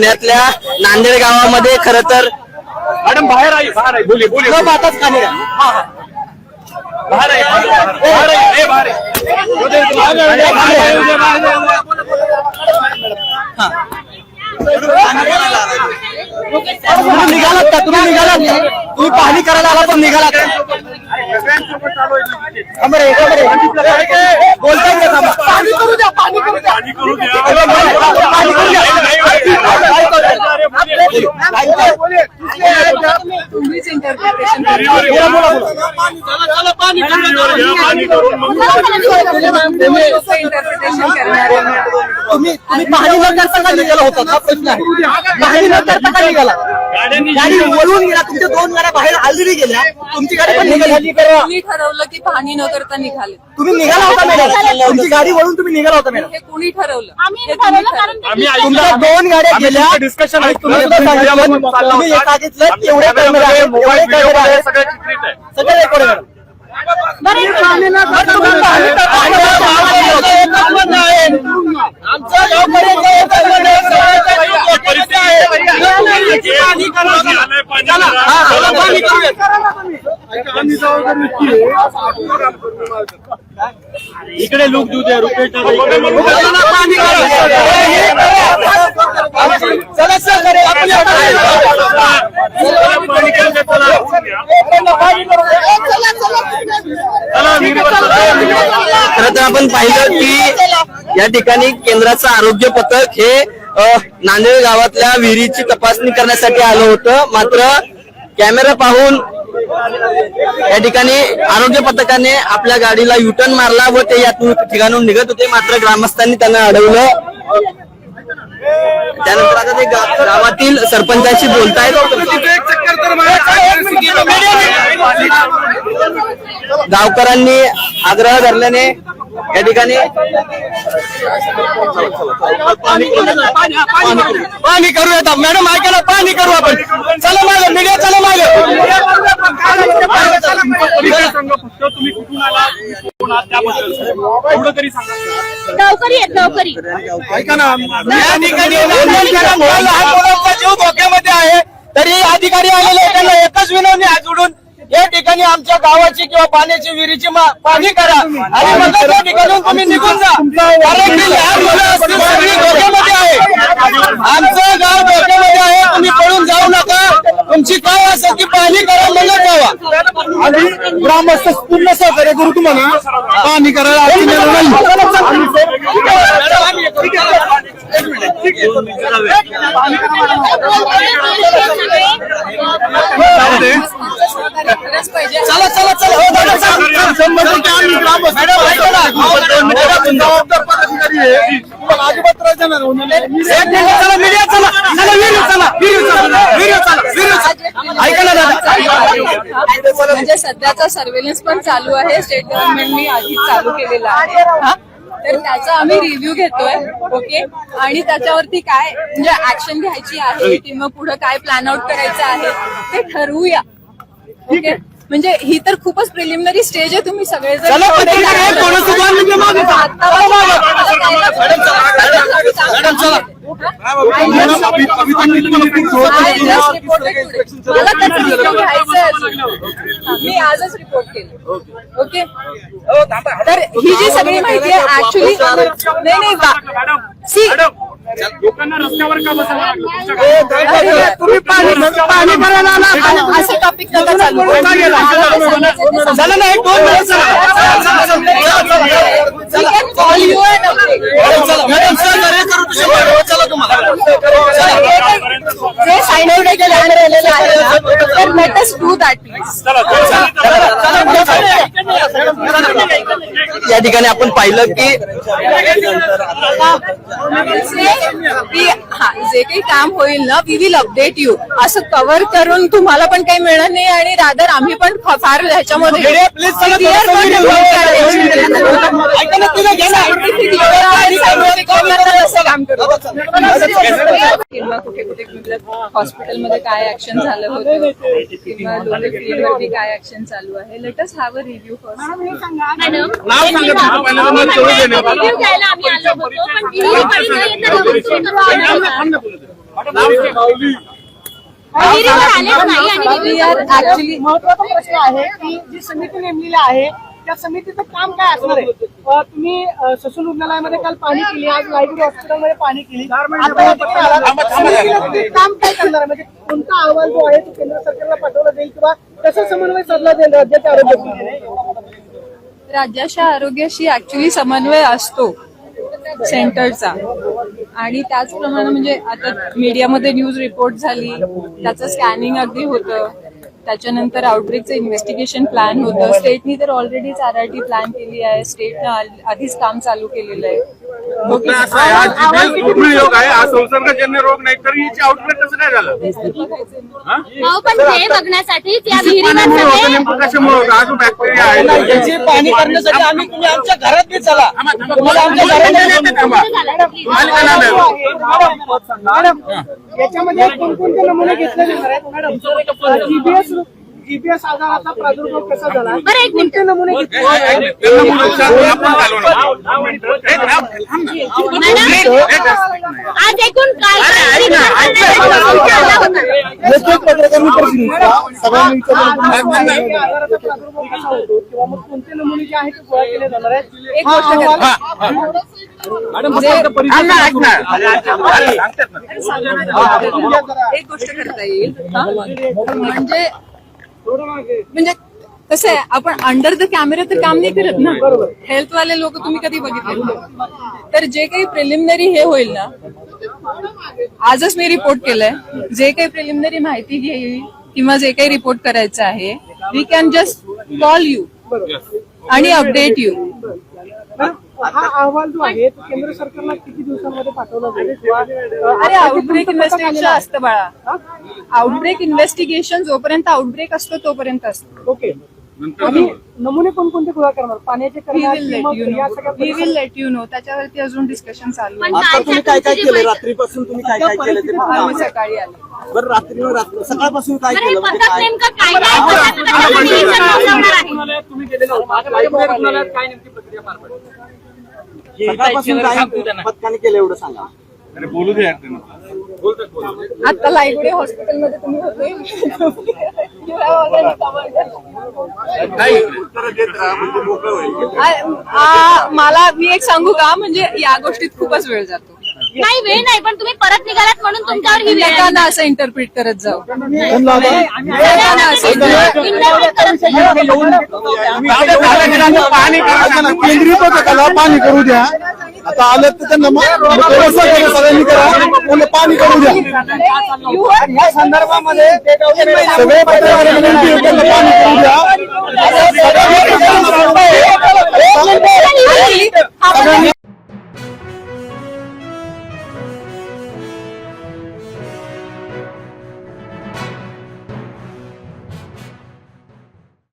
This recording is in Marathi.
पुण्यातल्या नांदेड गावामध्ये खर तर मॅडम बाहेर आई बाहेर आहे बोली बोली बातच खाली बाहेर आहे बाहेर आहे ए, बाहेर आहे येऊ दे, येऊ दे. बाहेर आहे, बाहेर आहे, येऊ दे, बाहेर आहे. तुम्ही निघालात का तुम्ही निघालात? तुम्ही पाहणी करायला आला पण निघालात पाणी पाणी तुम्ही तुम्ही पाहणी न करता का निघाला होता? हा प्रश्न आहे. पाहणी न करता का निघाला? गाडी वळून गेला तुमच्या दोन गाड्या बाहेर ऑलरेडी गेल्या. तुमची गाडी पण निघाली. तुम्ही ठरवलं की पाहणी न करता निघाले. तुम्ही निघाला होता मॅडम तुमची गाडी वळून तुम्ही निघाला होता मॅडम हे कुणी ठरवलं? आम्ही हे ठरवलं तुम्ही ठरवलं. तुमच्या दोन गाड्या गेल्या. discussion आणि. तुम्ही सुद्धा सांगितलं तुम्ही. सांगितलं एवढे कॅमेरे आहेत. एवढे कॅमेरे आहेत. सगळं चित्रित आहे सगळे रेकॉर्ड आहे मॅडम आमचं आहे. पाणी आलंय, पाणी आलंय. इकडे लोक देऊ द्या रुपये तर आपण पाहिलं की या ठिकाणी केंद्राचं आरोग्य पथक हे नांदेड गावातल्या विहिरीची तपासणी करण्यासाठी आलं होतं. मात्र कॅमेरा पाहून या ठिकाणी आरोग्य पथकाने आपल्या गाडीला युटर्न मारला व ते या ठिकाणून निघत होते. मात्र ग्रामस्थांनी त्यांना अडवलं. त्यानंतर आता ते गावातील सरपंचांशी बोलतायत. गावकऱ्यांनी आग्रह धरल्याने या ठिकाणी पाणी करूया मॅडम ऐका ना पाणी करू आपण. चला मागे मीडिया चला मागे. गावकरी ऐका ना या ठिकाणी लहान मुलांचा जीव धोक्यामध्ये आहे? तरी अधिकारी आलेले त्यांना एकच विनवणी हात जोडून या ठिकाणी आमच्या गावाची किंवा पाण्याची विहिरीची मा- पाहणी करा. आणि मग त्या ठिकाणी तुम्ही निघून जा. कारण की लहान मुलं असतील सगळी धोक्यामध्ये आहे. आमचं गाव धोक्यामध्ये आहे. तुम्ही पळून जाऊ नका. तुमची काय असेल ती पाहणी करा मग जावा आणि ग्रामस्थ पूर्ण सहकार्य करू तुम्हाला. पाणी करायला पाहिजे चला चला चला. हो. जबाबदार पदाधिकारी आहे. तुम्हाला अजिबात चला मीडिया चला चला. चला चला. चला चला. ऐका ना दादा. म्हणजे सध्याचा सर्वेलन्स पण चालू आहे. स्टेट गव्हर्नमेंटनी आधी चालू केलेला आहे. हा? तर त्याचा आम्ही रिव्ह्यू घेतोय ओके आणि त्याच्यावरती काय म्हणजे ऍक्शन घ्यायची आहे किंवा पुढे काय प्लॅन आउट करायचं आहे ते ठरवूया. ओके म्हणजे ही तर खूपच प्रिलिमिनरी स्टेज आहे तुम्ही सगळे चला, पण ठीक आहे, म्हणजे मागे. जा. मॅडम, चला. मला त्याचा रिव्ह्यू घ्यायचा मी आजच रिपोर्ट केलं. ओके तर ही जी सगळी माहिती आहे ऍक्च्युली नाही नाही मॅडम सी मॅडम लोकांना रस्त्यावर का बसायला लागलं या ठिकाणी आपण पाहिलं की हा जे काही काम होईल ना वी विल अपडेट यू असं कव्हर करून तुम्हाला पण काही मिळणार नाही आणि रादर आम्ही पण फार ह्याच्यामध्ये काम करू. किंवा कुठे कुठे हॉस्पिटलमध्ये काय ऍक्शन झालं होतं किंवा लोकल फील्ड वरती काय ऍक्शन चालू आहे? Let's have a review first महत्त्वाचा प्रश्न आहे की जी समिती नेमलेली आहे त्या समितीचं काम काय असणार आहे? तुम्ही ससून रुग्णालयामध्ये काल पाणी केली आज लायब्ररी हॉस्पिटलमध्ये पाणी केली काम काय करणार आहे? म्हणजे कोणता अहवाल जो आहे तो केंद्र सरकारला पाठवला जाईल किंवा कसा समन्वय साधला जाईल राज्याच्या आरोग्य राज्याच्या आरोग्याशी ऍक्च्युली समन्वय असतो सेंटरचा आणि त्याचप्रमाणे म्हणजे आता मीडियामध्ये न्यूज रिपोर्ट झाली त्याचं स्कॅनिंग अगदी होतं. त्याच्यानंतर आउटब्रेकचं इन्व्हेस्टिगेशन प्लॅन होतं. स्टेटनी तर ऑलरेडीच आर आर टी प्लॅन केली आहे. स्टेटनं आधीच काम चालू केलेलं आहे. मुद्दा असा आहे आज जीबीएस दुर्मिळ योग आहे हा संसर्गजन्य रोग नाही तर याची आउटब्रेक कसं काय झालं? अहो, पण हे बघण्यासाठी त्या विहिरीवर पाण्यामुळे होतं सगळे नेमकं कशामुळे होतं जो बॅक्टेरिया आहे तो- याची पाणी करण्यासाठी आम्ही तुम्ही आमच्या घरात बी चला थांबा, थांबा. तुम्हाला आमच्या मालिका घरात येते, थांबा. मालिका नाव आहे. मॅडम याच्यामध्ये कोणकोणते नमुने घेतले जाणार आहेत मॅडम जीबीएस जीबीएस आजाराचा प्रादुर्भाव कसा झाला बरं, एक मिनिट. कोणते नमुने घेतले ए, ए, ए, त्यांना मुलं सांगू, आपण घालवू नका. दोन मिनिटं. ए, थांब, थांब ना. मॅडम ए, ए, थांब. आज एकूण काय अरे, काय ऐक ना, ऐक ना. विहिरीवर आला होता. एक एक पत्रकार परिषद घेतला. सगळ्यांनी विचारलं या आजाराचा प्रादुर्भाव कसा होतो किंवा मग कोणते नमुने जे आहेत ते गोळा केले जाणार आहेत एक हा गोष्ट अहवाल- हा, हा. थांब ना, ऐक ना. अरे, सांगतात ना. एक गोष्ट करता येईल हा? म्हणजे म्हणजे कसं आहे आपण अंडर द कॅमेरा तर काम नाही करत ना. हेल्थ वाले लोक तुम्ही कधी बघितले तर जे काही प्रिलिमिनरी हे होईल ना आजच मी रिपोर्ट केलंय. जे काही प्रिलिमिनरी माहिती घेईल किंवा जे काही रिपोर्ट करायचं आहे we can just call you आणि अपडेट यू हा अहवाल जो आहे तो केंद्र सरकारला किती दिवसांमध्ये पाठवला जाईल? अरे आउटब्रेक इन्व्हेस्टिगेशन असतं बाळा. आउटब्रेक इन्व्हेस्टिगेशन जोपर्यंत आउटब्रेक असतो तोपर्यंत असतो. ओके. आणि नमुने कोणकोणते गोळा करणार? पाण्याचे वी करणार विल की लेट यू या नो सगळ्या we will let you know त्याच्यावरती अजून डिस्कशन चालू आहे. आता तुम्ही काय काय केलं रात्रीपासून तुम्ही काय काय केलं ते आम्ही सकाळी आलो. बरं रात्री रात्री सकाळपासून काय बरं, केलं? म्हणजे पथक काय? नेमकं काय काय पथक त्याच्यावर निरीक्षण नोंदवणार आहे. सकाळपासून काय पथकाने केलं एवढं सांगा. अरे बोलू दे यार त्यांना. आता लायगुडे हॉस्पिटलमध्ये तुम्ही होते. मला मी एक सांगू का? म्हणजे या गोष्टीत खूपच वेळ जातो. नाही वेळ नाही पण तुम्ही परत निघालात म्हणून तुमच्यावर ही वेळ असं इंटरप्रिट करत जाऊ. पाणी करू द्या. आता आलं तर त्यांना व्यवस्था करा सगळ्यांनी करा. बोलले पाणी करू द्या. या संदर्भामध्ये सगळे पत्रकार विनंती आहे